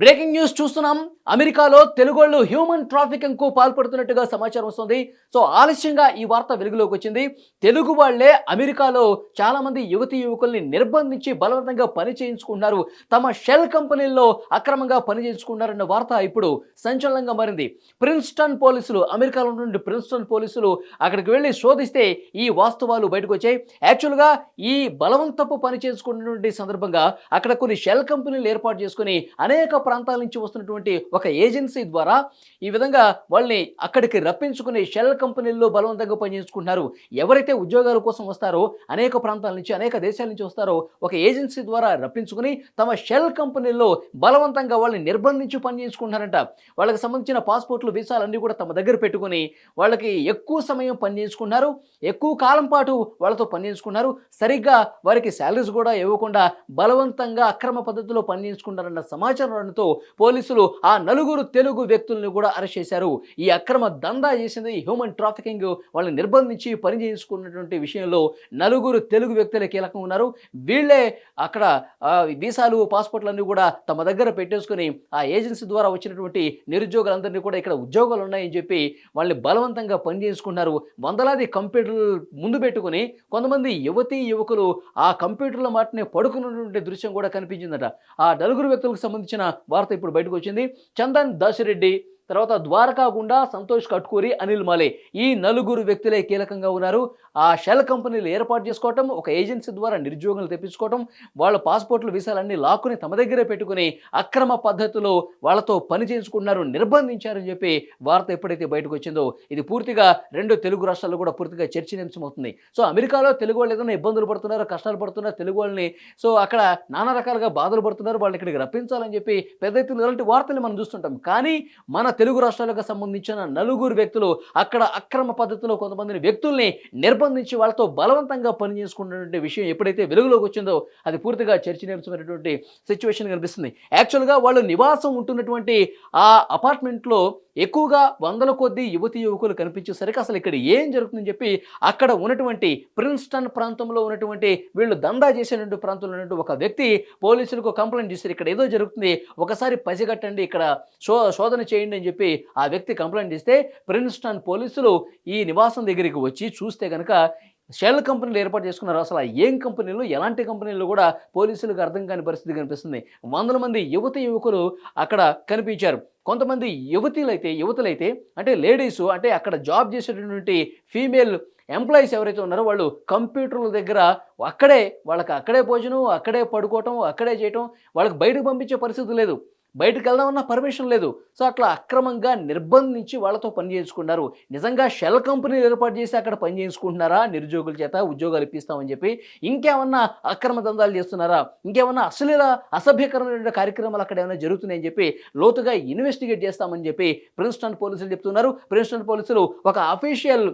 Breaking news చూస్తున్నాం. అమెరికాలో తెలుగోళ్ళు human ట్రాఫికింగ్కు పాల్పడుతున్నట్టుగా సమాచారం వస్తుంది. సో ఆలస్యంగా ఈ వార్త వెలుగులోకి వచ్చింది. తెలుగు వాళ్ళే అమెరికాలో చాలా మంది యువతి యువకుల్ని నిర్బంధించి బలవంతంగా పని చేయించుకున్నారు తమ షెల్ కంపెనీల్లో అక్రమంగా పని చేయించుకున్నారన్న వార్త ఇప్పుడు సంచలనంగా మారింది. ప్రిన్స్టన్ పోలీసులు అమెరికాలో నుండి ప్రిన్స్టన్ పోలీసులు అక్కడికి వెళ్ళి శోధిస్తే ఈ వాస్తవాలు బయటకు వచ్చాయి. యాక్చువల్గా ఈ బలవంతపు పని చేసుకున్నటువంటి సందర్భంగా అక్కడ కొన్ని షెల్ కంపెనీలు ఏర్పాటు చేసుకుని అనేక ప్రాంతాల నుంచి వస్తున్నటువంటి ఒక ఏజెన్సీ ద్వారా ఈ విధంగా వాళ్ళని అక్కడికి రప్పించుకుని షెల్ కంపెనీల్లో బలవంతంగా పనిచేసుకుంటున్నారు. ఎవరైతే ఉద్యోగాల కోసం వస్తారో అనేక ప్రాంతాల నుంచి అనేక దేశాల నుంచి వస్తారో ఒక ఏజెన్సీ ద్వారా రప్పించుకుని తమ షెల్ కంపెనీల్లో బలవంతంగా వాళ్ళని నిర్బంధించి పనిచేసుకుంటున్నారంట. వాళ్ళకి సంబంధించిన పాస్పోర్ట్లు వీసాలన్నీ కూడా తమ దగ్గర పెట్టుకుని వాళ్ళకి ఎక్కువ సమయం పనిచేసుకున్నారు ఎక్కువ కాలం పాటు వాళ్ళతో పనిచేసుకున్నారు సరిగ్గా వారికి శాలరీస్ కూడా ఇవ్వకుండా బలవంతంగా అక్రమ పద్ధతిలో పని సమాచారం చేయడంతో పోలీసులు ఆ నలుగురు తెలుగు వ్యక్తులను కూడా అరెస్ట్ చేశారు. ఈ అక్రమ దందా చేసింది హ్యూమన్ ట్రాఫికింగ్ వాళ్ళని నిర్బంధించి పని విషయంలో నలుగురు తెలుగు వ్యక్తులే కీలకం ఉన్నారు. వీళ్ళే అక్కడ వీసాలు పాస్పోర్ట్లన్నీ కూడా తమ దగ్గర పెట్టేసుకుని ఆ ఏజెన్సీ ద్వారా వచ్చినటువంటి నిరుద్యోగులందరినీ కూడా ఇక్కడ ఉద్యోగాలు ఉన్నాయని చెప్పి వాళ్ళని బలవంతంగా పని చేసుకున్నారు వందలాది కంప్యూటర్లు ముందు పెట్టుకుని కొంతమంది యువతీ యువకులు ఆ కంప్యూటర్ల మాటనే పడుకున్నటువంటి దృశ్యం కూడా కనిపించిందట. ఆ నలుగురు వ్యక్తులకు సంబంధించిన వార్త ఇప్పుడు బయటకు వచ్చింది. చందన్ దాసిరెడ్డి తర్వాత ద్వారకా గుండా సంతోష్ కట్కూరి అనిల్ మాలే. ఈ నలుగురు వ్యక్తులే కీలకంగా ఉన్నారు. ఆ షెల్ కంపెనీలు ఏర్పాటు చేసుకోవటం ఒక ఏజెన్సీ ద్వారా నిరుద్యోగులు తెప్పించుకోవటం వాళ్ళ పాస్పోర్ట్లు వీసాలన్నీ లాక్కుని తమ దగ్గరే పెట్టుకుని అక్రమ పద్ధతిలో వాళ్ళతో పని చేయించుకున్నారు నిర్బంధించారని చెప్పి వార్త ఎప్పుడైతే బయటకు వచ్చిందో ఇది పూర్తిగా రెండు తెలుగు రాష్ట్రాల్లో కూడా పూర్తిగా చర్చనీయాంశమవుతుంది. సో అమెరికాలో తెలుగు వాళ్ళు ఏదైనా ఇబ్బందులు పడుతున్నారు కష్టాలు పడుతున్నారు తెలుగు వాళ్ళని సో అక్కడ నానా రకాలుగా బాధలు పడుతున్నారు వాళ్ళని ఇక్కడికి రప్పించాలని చెప్పి పెద్ద ఎత్తున ఇలాంటి వార్తలు మనం చూస్తుంటాం. కానీ మన తెలుగు రాష్ట్రాలకు సంబంధించిన నలుగురు వ్యక్తులు అక్కడ అక్రమ పద్ధతిలో కొంతమందిని వ్యక్తుల్ని నిర్బంధించి వాళ్ళతో బలవంతంగా పని చేసుకున్నటువంటి విషయం ఎప్పుడైతే వెలుగులోకి వచ్చిందో అది పూర్తిగా చర్చనీయాంశమైనటువంటి సిచ్యువేషన్ కనిపిస్తుంది. యాక్చువల్గా వాళ్ళు నివాసం ఉంటున్నటువంటి ఆ అపార్ట్మెంట్లో ఎక్కువగా వందల కొద్దీ యువతి యువకులు కనిపించేసరికి అసలు ఇక్కడ ఏం జరుగుతుందని చెప్పి అక్కడ ఉన్నటువంటి ప్రిన్స్టన్ ప్రాంతంలో ఉన్నటువంటి వీళ్ళు దందా చేసేటువంటి ప్రాంతంలో ఉన్నటువంటి ఒక వ్యక్తి పోలీసులకు కంప్లైంట్ చేశారు. ఇక్కడ ఏదో జరుగుతుంది. ఒకసారి పసిగట్టండి ఇక్కడ శో శోధన చేయండి అని చెప్పి ఆ వ్యక్తి కంప్లైంట్ ఇస్తే ప్రిన్స్టన్ పోలీసులు ఈ నివాసం దగ్గరికి వచ్చి చూస్తే కనుక షెల్ కంపెనీలు ఏర్పాటు చేసుకున్నారు. అసలు ఏం కంపెనీలు ఎలాంటి కంపెనీలు కూడా పోలీసులకు అర్థం కాని పరిస్థితి కనిపిస్తుంది. వందల మంది యువతి యువకులు అక్కడ కనిపించారు. కొంతమంది యువతులైతే యువతులైతే అంటే లేడీస్ అంటే అక్కడ జాబ్ చేసేటటువంటి ఫీమేల్ ఎంప్లాయీస్ ఎవరైతే ఉన్నారో వాళ్ళు కంప్యూటర్ల దగ్గర అక్కడే వాళ్ళకి అక్కడే భోజనం అక్కడే పడుకోవటం అక్కడే చేయటం వాళ్ళకి బయటకు పంపించే పరిస్థితి లేదు. బయటకు వెళ్దామన్నా పర్మిషన్ లేదు. సో అట్లా అక్రమంగా నిర్బంధించి వాళ్ళతో పని చేయించుకున్నారు. నిజంగా షెల్ కంపెనీలు ఏర్పాటు చేసి అక్కడ పని చేయించుకుంటున్నారా? నిరుద్యోగుల చేత ఉద్యోగాలు ఇప్పిస్తామని చెప్పి ఇంకేమన్నా అక్రమ దందాలు చేస్తున్నారా? ఇంకేమన్నా అశ్లీల అసభ్యకరమైన కార్యక్రమాలు అక్కడ ఏమైనా జరుగుతున్నాయని చెప్పి లోతుగా ఇన్వెస్టిగేట్ చేస్తామని చెప్పి ప్రిన్స్టన్ పోలీసులు చెప్తున్నారు. ప్రిన్స్టన్ పోలీసులు ఒక అఫీషియల్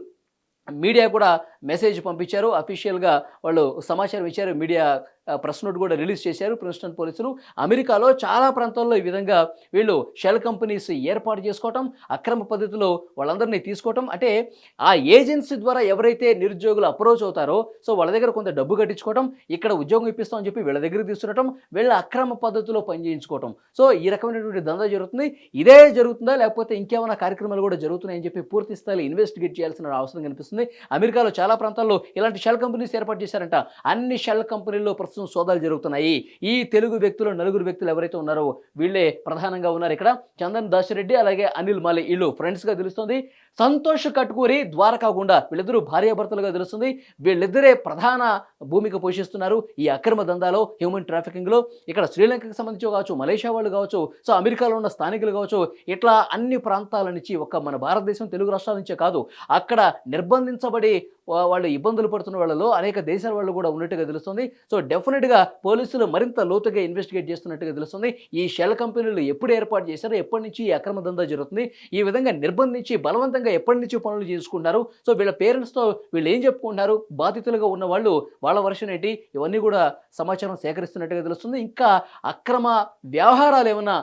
మీడియా కూడా మెసేజ్ పంపించారు. అఫీషియల్గా వాళ్ళు సమాచారం ఇచ్చారు. మీడియా ప్రెస్ నోట్ కూడా రిలీజ్ చేశారు ప్రిన్స్టన్ పోలీసులు. అమెరికాలో చాలా ప్రాంతాల్లో ఈ విధంగా వీళ్ళు షెల్ కంపెనీస్ ఏర్పాటు చేసుకోవటం అక్రమ పద్ధతిలో వాళ్ళందరినీ తీసుకోవటం. అంటే ఆ ఏజెన్సీ ద్వారా ఎవరైతే నిరుద్యోగులు అప్రోచ్ అవుతారో సో వాళ్ళ దగ్గర కొంత డబ్బు కట్టించుకోవటం ఇక్కడ ఉద్యోగం ఇప్పిస్తామని చెప్పి వీళ్ళ దగ్గర తీసుకురావటం వీళ్ళ అక్రమ పద్ధతిలో పనిచేయించుకోవటం సో ఈ రకమైనటువంటి దందా జరుగుతుంది. ఇదే జరుగుతుందా లేకపోతే ఇంకేమైనా కార్యక్రమాలు కూడా జరుగుతున్నాయని చెప్పి పూర్తి స్థాయిలో ఇన్వెస్టిగేట్ చేయాల్సిన అవసరం కనిపిస్తుంది. అమెరికాలో చాలా ప్రాంతాల్లో ఇలాంటి షెల్ కంపెనీస్ ఏర్పాటు చేశారంట. అన్ని షెల్ కంపెనీల్లో ప్రస్తుతం సోదాలు జరుగుతున్నాయి. ఈ తెలుగు వ్యక్తులు నలుగురు వ్యక్తులు ఎవరైతే ఉన్నారో వీళ్ళే ప్రధానంగా ఉన్నారు ఇక్కడ. చందన్ దాసిరెడ్డి అలాగే అనిల్ మాలి వీళ్ళు ఫ్రెండ్స్గా తెలుస్తుంది. సంతోష్ కట్కూరి ద్వారకా గుండా వీళ్ళిద్దరూ భార్యాభర్తలుగా తెలుస్తుంది. వీళ్ళిద్దరే ప్రధాన భూమిక పోషిస్తున్నారు ఈ అక్రమ దందాలో హ్యూమన్ ట్రాఫికింగ్లో ఇక్కడ శ్రీలంకకు సంబంధించి కావచ్చు మలేషియా వాళ్ళు కావచ్చు సో అమెరికాలో ఉన్న స్థానికులు కావచ్చు ఇట్లా అన్ని ప్రాంతాల నుంచి ఒక మన భారతదేశం తెలుగు రాష్ట్రాల నుంచే కాదు అక్కడ నిర్బంధించబడి వాళ్ళు ఇబ్బందులు పడుతున్న వాళ్ళలో అనేక దేశాల వాళ్ళు కూడా ఉన్నట్టుగా తెలుస్తుంది. సో డెఫినెట్గా పోలీసులు మరింత లోతుగా ఇన్వెస్టిగేట్ చేస్తున్నట్టుగా తెలుస్తుంది. ఈ షెల్ కంపెనీలు ఎప్పుడు ఏర్పాటు చేశారో? ఎప్పటి నుంచి ఈ అక్రమ దందా జరుగుతుంది? ఈ విధంగా నిర్బంధించి బలవంతంగా ఎప్పటి నుంచి పనులు చేసుకుంటారు సో వీళ్ళ పేరెంట్స్తో వీళ్ళు ఏం చెప్పుకుంటున్నారు? బాధితులుగా ఉన్న వాళ్ళు వాళ్ళ వర్షన్ ఏంటి? ఇవన్నీ కూడా సమాచారం సేకరిస్తున్నట్టుగా తెలుస్తుంది. ఇంకా అక్రమ వ్యవహారాలు ఏమైనా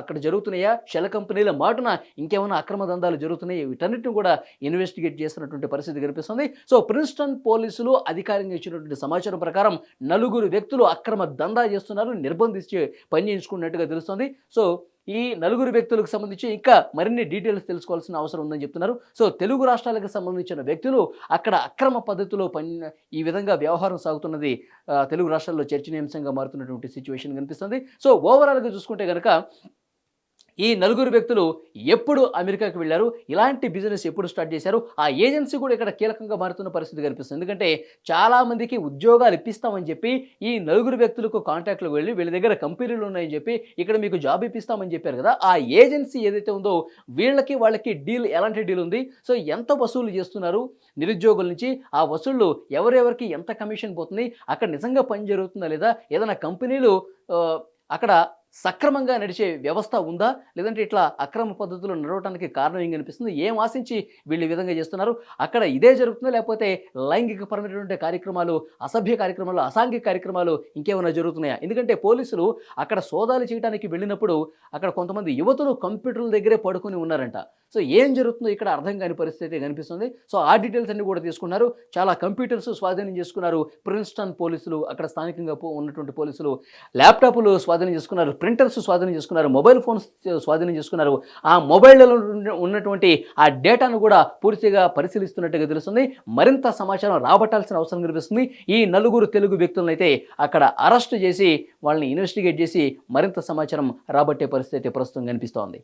అక్కడ జరుగుతున్నాయా? షెల్ కంపెనీల మాటున ఇంకేమైనా అక్రమ దందాలు జరుగుతున్నాయి? వీటన్నిటిని కూడా ఇన్వెస్టిగేట్ చేస్తున్నటువంటి పరిస్థితి కనిపిస్తుంది. సో ప్రిన్స్టన్ పోలీసులు అధికారంగా ఇచ్చినటువంటి సమాచారం ప్రకారం నలుగురు వ్యక్తులు అక్రమ దందా చేస్తున్నారు నిర్బంధించి పని చేయించుకున్నట్టుగా తెలుస్తుంది. సో ఈ నలుగురు వ్యక్తులకు సంబంధించి ఇంకా మరిన్ని డీటెయిల్స్ తెలుసుకోవాల్సిన అవసరం ఉందని చెప్తున్నారు. సో తెలుగు రాష్ట్రాలకు సంబంధించిన వ్యక్తులు అక్కడ అక్రమ పద్ధతిలో పని ఈ విధంగా వ్యవహారం సాగుతున్నది తెలుగు రాష్ట్రాల్లో చర్చనీయాంశంగా మారుతున్నటువంటి సిచ్యువేషన్ కనిపిస్తుంది. సో ఓవరాల్గా చూసుకుంటే కనుక ఈ నలుగురు వ్యక్తులు ఎప్పుడు అమెరికాకి వెళ్ళారు? ఇలాంటి బిజినెస్ ఎప్పుడు స్టార్ట్ చేశారు? ఆ ఏజెన్సీ కూడా ఇక్కడ కీలకంగా మారుతున్న పరిస్థితి కనిపిస్తుంది. ఎందుకంటే చాలామందికి ఉద్యోగాలు ఇప్పిస్తామని చెప్పి ఈ నలుగురు వ్యక్తులకు కాంటాక్ట్లో వెళ్ళి వీళ్ళ దగ్గర కంపెనీలు ఉన్నాయని చెప్పి ఇక్కడ మీకు జాబ్ ఇప్పిస్తామని చెప్పారు కదా. ఆ ఏజెన్సీ ఏదైతే ఉందో వీళ్ళకి వాళ్ళకి డీల్ ఎలాంటి డీల్ ఉంది? సో ఎంత వసూలు చేస్తున్నారు? నిరుద్యోగుల నుంచి ఆ వసూళ్ళు ఎవరెవరికి ఎంత కమిషన్ పోతుంది? అక్కడ నిజంగా పని జరుగుతుందా లేదా? ఏదైనా కంపెనీలు అక్కడ సక్రమంగా నడిచే వ్యవస్థ ఉందా? లేదంటే ఇట్లా అక్రమ పద్ధతులు నడవడానికి కారణం ఏం కనిపిస్తుంది? ఏం ఆశించి వీళ్ళు ఈ విధంగా చేస్తున్నారు? అక్కడ ఇదే జరుగుతుందా? లేకపోతే లైంగిక పరమైనటువంటి కార్యక్రమాలు అసభ్య కార్యక్రమాలు అసాంఘిక కార్యక్రమాలు ఇంకేమైనా జరుగుతున్నాయా? ఎందుకంటే పోలీసులు అక్కడ సోదాలు చేయడానికి వెళ్ళినప్పుడు అక్కడ కొంతమంది యువతులు కంప్యూటర్ల దగ్గరే పడుకొని ఉన్నారంట. సో ఏం జరుగుతుందో ఇక్కడ అర్థం కాని పరిస్థితి కనిపిస్తుంది. సో ఆ డీటెయిల్స్ అన్ని కూడా తీసుకున్నారు. చాలా కంప్యూటర్స్ స్వాధీనం చేసుకున్నారు ప్రిన్స్టన్ పోలీసులు అక్కడ స్థానికంగా పో- ఉన్నటువంటి పోలీసులు. ల్యాప్టాప్లు స్వాధీనం చేసుకున్నారు. ప్రింటర్స్ స్వాధీనం చేసుకున్నారు మొబైల్ ఫోన్స్ స్వాధీనం చేసుకున్నారు. ఆ మొబైల్లో ఉన్నటువంటి ఆ డేటాను కూడా పూర్తిగా పరిశీలిస్తున్నట్టుగా తెలుస్తుంది. మరింత సమాచారం రాబట్టాల్సిన అవసరం కనిపిస్తుంది. ఈ నలుగురు తెలుగు వ్యక్తులను అయితే అక్కడ అరెస్ట్ చేసి వాళ్ళని ఇన్వెస్టిగేట్ చేసి మరింత సమాచారం రాబట్టే పరిస్థితి ప్రస్తుతం కనిపిస్తోంది.